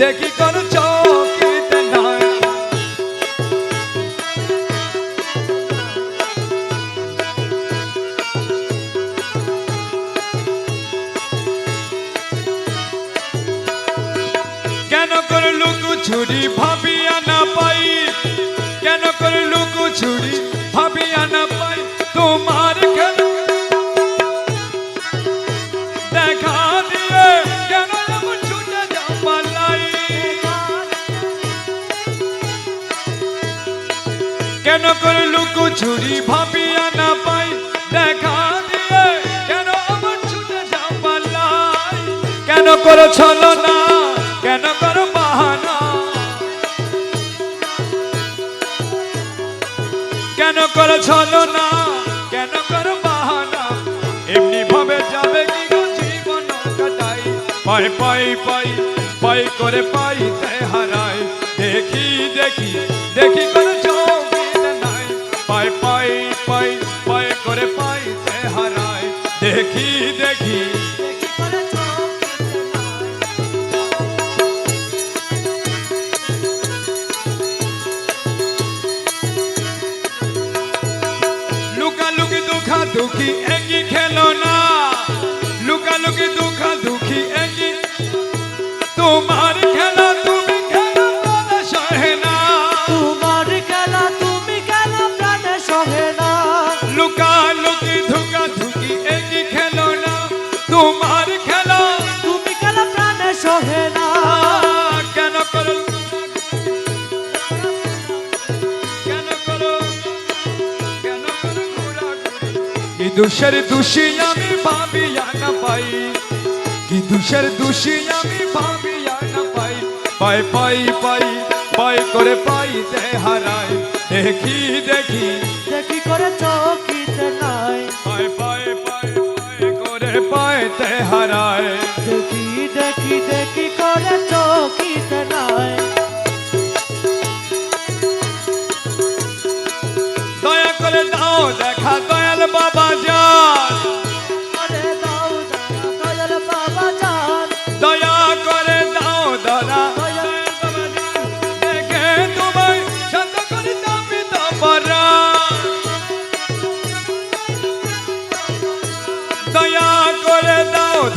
দেখি কোন চকিতে নাই। কেন করে লুকু ছুরি ভাবিয়া কেন লুকু ছুরি ভাবিয়া না পাই। দেখা দিয়ে কেন আমার ছুটে যাও পালাই কেন করো ছলো না? কেন করো বাহানা? কেন করো না? কেন করো বাহানা? এমনি ভাবে যাবে কি জীবন কাটাই? পাই পাই পাই পাই করে পাইতে হারাই। দেখি দেখি দেখি দুখা দুখি একই খেলো না। দুষের দোষী আমি ভাবিয়া না পাই। কি দুষের দোষী আমি ভাবিয়া না পাই। পাই পাই পাই পাই করে পাই দে হারাই দেখি দেখি। দেখি করে চকিতে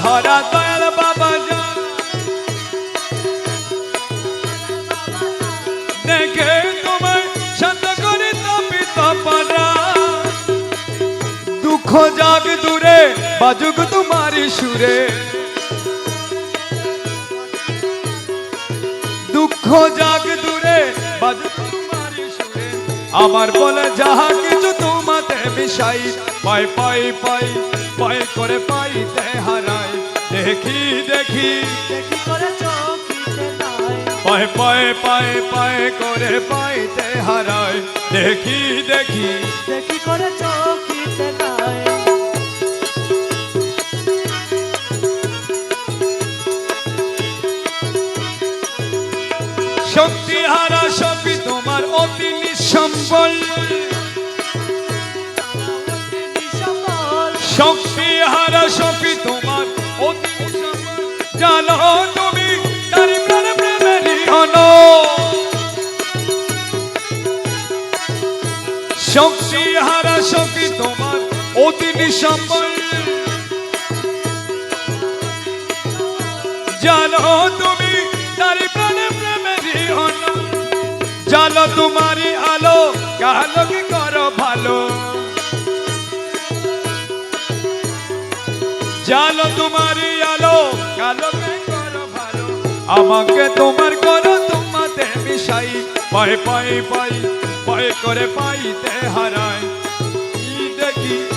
ধরা দয়াল বাবা দেখে তোমায় শান্ত করে দাবি দাবারা দুঃখ জাগ দূরে, বাজুক তোমারি সুরে। দুঃখ জাগ দূরে, বাজুক তোমারি সুরে। আমার বলে যাহা কিছু তোমাতে মিশাই পাই পাই পাই পাই করে পাইতে হারাই দেখি দেখি। পাই পাই পাই পাই করে পাইতে হারাই। দেখি দেখি। দেখি করে নাই শক্তি হারা সবই তোমার অতি নিঃসম্বল। শক্তি হারা সবই তোমার জানো তুমি, তার প্রাণে প্রেমেরই হন শক্তি হারা সবই তোমার অতি নিঃসম্বল। জানো তুমি, তার প্রাণে প্রেমেরই হন জানো আলো, কালো করো ভালো? জানো তোমারই আলো, কালো আমাকে তোমার করো তোমাতে মিশাই। পায় পায় পাই পায়ে করে পাইতে হারায় দেখি?